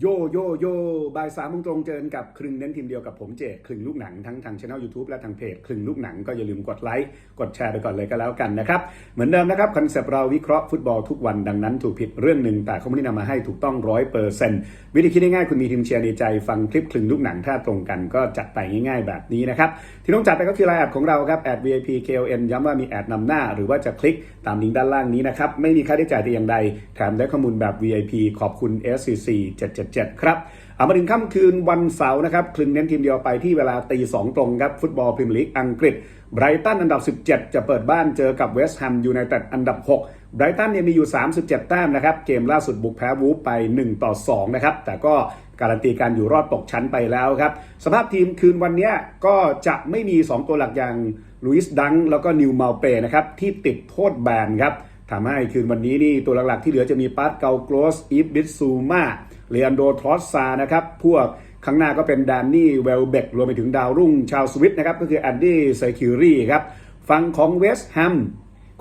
โยโยโยบ่ายสามโมงตรงเจอกับครึ่งเน้นทีมเดียวกับผมเจครึ่งลูกหนังทั้งทางช่อง YouTube และทางเพจครึ่งลูกหนังก็อย่าลืมกดไลค์กดแชร์ไปก่อนเลยก็แล้วกันนะครับ เหมือนเดิมนะครับคอนเซปต์เราวิเคราะห์ฟุตบอลทุกวันดังนั้นถูกผิดเรื่องหนึ่งแต่เขาไม่ได้นำมาให้ถูกต้องร้อยเปอร์เซ็นต์วิธีคิดง่ายๆคุณมีทีมเชียร์ในใจฟังคลิปครึ่งลูกหนังถ้าตรงกันก็จัดไปง่าย ๆ แบบนี้นะครับที่ต้องจัดไปก็คือไลน์แอดของเราครับแอด VIP KLN ย้ำว่ามีแอดนำหน้า หรือว่าจะคลิกตามลิงก์ด้านล่างนี้นะครับไม่มีค่าใช้จ่ายแต่อย่างใดแถมได้ข้อมูลแบบ VIP ขอบคุณ SCC 77 ครับเอามาถึงค่ำคืนวันเสาร์นะครับคลึงเน้นทีมเดียวไปที่เวลาตีสองตรงครับ ฟุตบอลพรีเมียร์ลีกอังกฤษไบรตันอันดับ 17 จะเปิดบ้านเจอกับเวสต์แฮมยูไนเต็ดอันดับ 6 ไบรตันเนี่ยมีอยู่ 37 แต้มนะครับ เกมล่าสุดบุกแพ้วูฟไป 1 ต่อ 2 นะครับ แต่ก็การันตีการอยู่รอดตกชั้นไปแล้วครับ สภาพทีมคืนวันนี้ก็จะไม่มี 2 ตัวหลักอย่างลุยส์ดังแล้วก็นิวมาเปนะครับที่ติดโทษแบนครับ ทำให้คืนวันนี้นี่ตัวหลักๆที่เหลือจะมีปาร์ตเกาโกลสอีฟบิสซูมาเลอันโดทรอสซานะครับ พวกข้างหน้าก็เป็นแดนนี่เวลเบกรวมไปถึงดาวรุ่งชาวสวิตนะครับ ก็คือแอนดี้ไซคิวรีครับ ฝั่งของเวสต์แฮม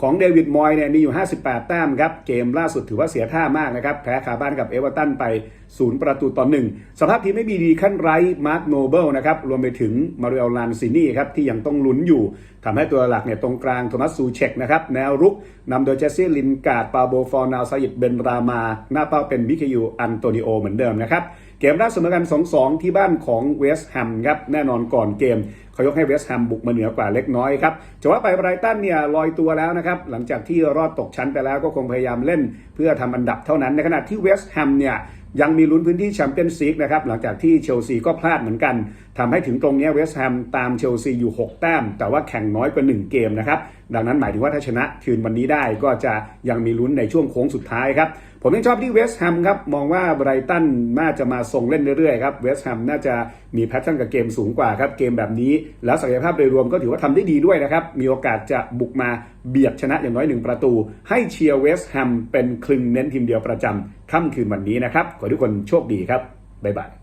ของเดวิดมอยเนี่ยมีอยู่ 58 แต้มครับ เกมล่าสุดถือว่าเสียท่ามากนะครับ แพ้คาบ้านกับเอเวอร์ตันไป 0 ประตูต่อหนึ่งสภาพทีมไม่มีดีขั้นไรมาร์คโนเบิลนะครับ รวมไปถึงมาริเอลลานซินี่ครับ ที่ยังต้องลุ้นอยู่ทำให้ตัวหลักเนี่ยตรงกลางโทมัสซูเชกนะครับ แนวรุกนำโดยเจสซี่ลินการ์ดปาโบฟอร์นาวซายิดเบนรามา หน้าเป้าเป็นมิเคยูอันโตนิโอเหมือนเดิมนะครับ เกมล่าสุดเหมือนกัน 2-2 ที่บ้านของเวสต์แฮมครับ แน่นอนก่อนเกมเขายกให้เวสต์แฮมบุกมาเหนือกว่าเล็กน้อยครับจะว่าไปไบรตันเนี่ยลอยตัวแล้วนะครับ หลังจากที่รอดตกชั้นไปแล้วก็คงพยายามเล่น เพื่อทำอันดับเท่านั้น ในขณะที่เวสต์แฮมเนี่ย ยังมีลุ้นพื้นที่แชมเปี้ยนซีกนะครับหลังจากที่เชลซีก็พลาดเหมือนกันทำให้ถึงตรงนี้เวสต์แฮมตามเชลซีอยู่ 6 แต้ม แต่ว่าแข่งน้อยกว่า 1 เกมนะครับ ดังนั้นหมายถึงว่าถ้าชนะคืนวันนี้ได้ก็จะยังมีลุ้นในช่วงโค้งสุดท้ายครับ ผมยังชอบที่เวสต์แฮมครับ มองว่าไบรตันน่าจะมาทรงเล่นเรื่อยๆครับเวสต์แฮมน่าจะมีแพทเทิร์นกับเกมสูงกว่าครับเกมแบบนี้ แล้วศักยภาพโดยรวมก็ถือว่าทำได้ดีด้วยนะครับมีโอกาสจะบุกมาเบียดชนะอย่างน้อยหนึ่งประตู ให้เชียร์เวสต์แฮมเป็นคลึงเน้นทีมเดียวประจำค่ำคืนวันนี้นะครับขอให้ทุกคนโชคดีครับ บ๊ายบาย